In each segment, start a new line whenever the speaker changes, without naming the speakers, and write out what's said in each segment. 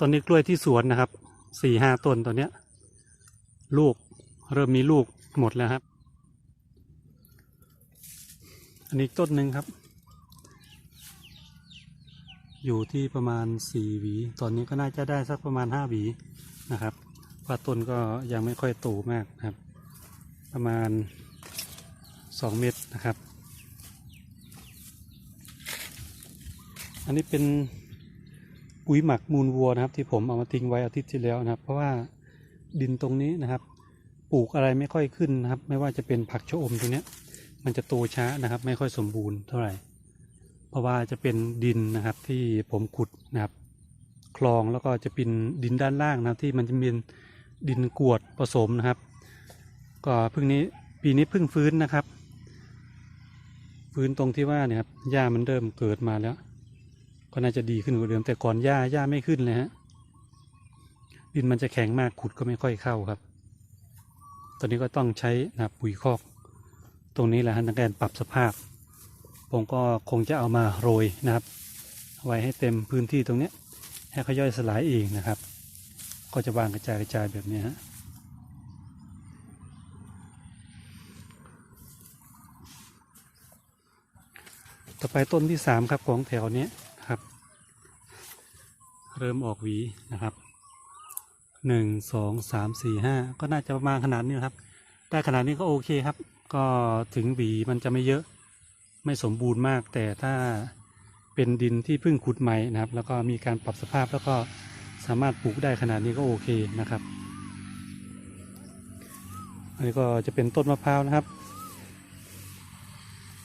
ตอนนี้กล้วยที่สวนนะครับสี่ห้าต้นตอนเนี้ย ลูกเริ่มมีลูกหมดแล้วครับ อันนี้ต้นหนึ่งครับ อยู่ที่ประมาณสี่หวี ตอนนี้ก็น่าจะได้สักประมาณห้าหวีนะครับว่าต้นก็ยังไม่ค่อยโตมากครับ ประมาณสองเมตรนะครับ อันนี้เป็น ปุ๋ยหมักมูลวัวนะครับ ที่ผมเอามาทิ้งไว้อาทิตย์ที่แล้วนะครับ เพราะว่าดินตรงนี้นะครับ ปลูกอะไรไม่ค่อยขึ้นนะครับ ไม่ว่าจะเป็นผักชะอมตรงนี้มันจะโตช้านะครับ ไม่ค่อยสมบูรณ์เท่าไหร่ เพราะว่าจะเป็นดินนะครับที่ผมขุดนะครับ คลองแล้วก็จะเป็นดินด้านล่างนะที่มันจะเป็นดินกรวดผสมนะครับ ก็เพิ่งนี้ปีนี้เพิ่งฟื้นนะครับ ฟื้นตรงที่ว่าเนี่ยครับหญ้ามันเริ่มเกิดมาแล้ว ก็น่าจะดีขึ้นกว่าเดิม แต่ก่อนหญ้าหญ้าไม่ขึ้นเลยฮะ ดินมันจะแข็งมากขุดก็ไม่ค่อยเข้าครับ ตอนนี้ก็ต้องใช้นะปุ๋ยคอก ตรงนี้แหละฮะในการปรับสภาพ ผมก็คงจะเอามาโรยนะครับ ไว้ให้เต็มพื้นที่ตรงเนี้ยให้เขาย่อยสลายเองนะครับ ก็จะวางกระจายกระจายแบบนี้ฮะต่อไปต้นที่สามครับของแถวเนี้ย เริ่มออกหวีนะครับหนึ่งสองสามสี่ห้าก็น่าจะประมาณขนาดนี้นะครับได้ขนาดนี้ก็โอเคครับ ก็ถึงหวีมันจะไม่เยอะไม่สมบูรณ์มาก แต่ถ้าเป็นดินที่เพิ่งขุดใหม่นะครับ แล้วก็มีการปรับสภาพแล้วก็สามารถปลูกได้ขนาดนี้ก็โอเคนะครับ อันนี้ก็จะเป็นต้นมะพร้าวนะครับ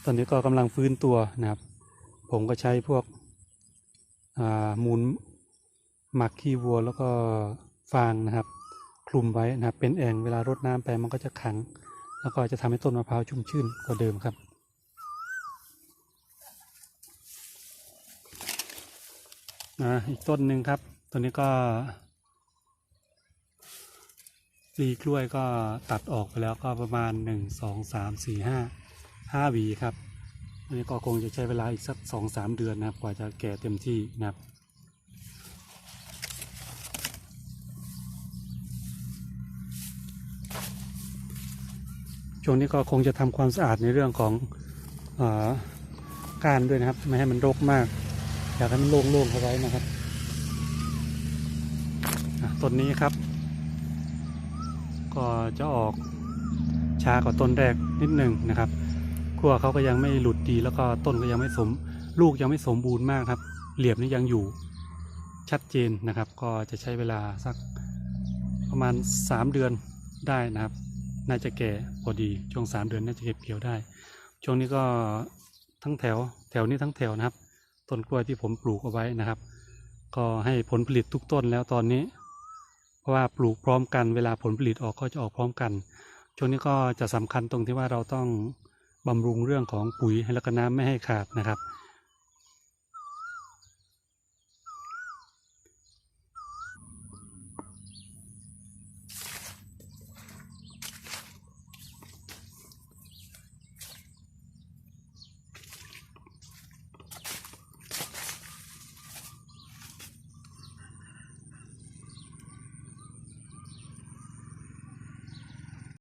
ตอนนี้ก็กำลังฟื้นตัวนะครับ ผมก็ใช้พวกมูล หมักขี้วัวแล้วก็ฟางนะครับ คลุมไว้นะครับ เป็นแอ่งเวลารดน้ำไปมันก็จะขัง แล้วก็จะทำให้ต้นมะพร้าวชุ่มชื่นกว่าเดิมครับ อีกต้นหนึ่งครับ ตัวนี้ก็ปลีกล้วยก็ตัดออกไปแล้วก็ประมาณหนึ่งสองสามสี่ห้าห้าวีครับ อันนี้ก็คงจะใช้เวลาอีกสักสองสามเดือนนะครับ กว่าจะแก่เต็มที่นะครับ ช่วงนี้ก็คงจะทำความสะอาดในเรื่องของอก้านด้วยนะครับ ไม่ให้มันรกมาก อยากให้มันโล่งๆเอาไว้นะครับต้นนี้ครับ ก็จะออกช้ากว่าต้นแรกนิดหนึ่งนะครับขั้วเขาก็ยังไม่หลุดดีแล้วก็ต้นก็ยังไม่สม ลูกยังไม่สมบูรณ์มากครับ เหลี่ยมนี่ยังอยู่ชัดเจนนะครับ ก็จะใช้เวลาสักประมาณ 3 เดือนได้นะครับ น่าจะแก่พอดีช่วง3เดือนน่าจะเก็บเกี่ยวได้ ช่วงนี้ก็ทั้งแถวแถวนี้ทั้งแถวนะครับ ต้นกล้วยที่ผมปลูกเอาไว้นะครับ ก็ให้ผลผลิตทุกต้นแล้วตอนนี้ เพราะว่าปลูกพร้อมกันเวลาผลผลิตออกก็จะออกพร้อมกัน ช่วงนี้ก็จะสำคัญตรงที่ว่าเราต้องบำรุงเรื่องของปุ๋ยแล้วก็น้ำไม่ให้ขาดนะครับ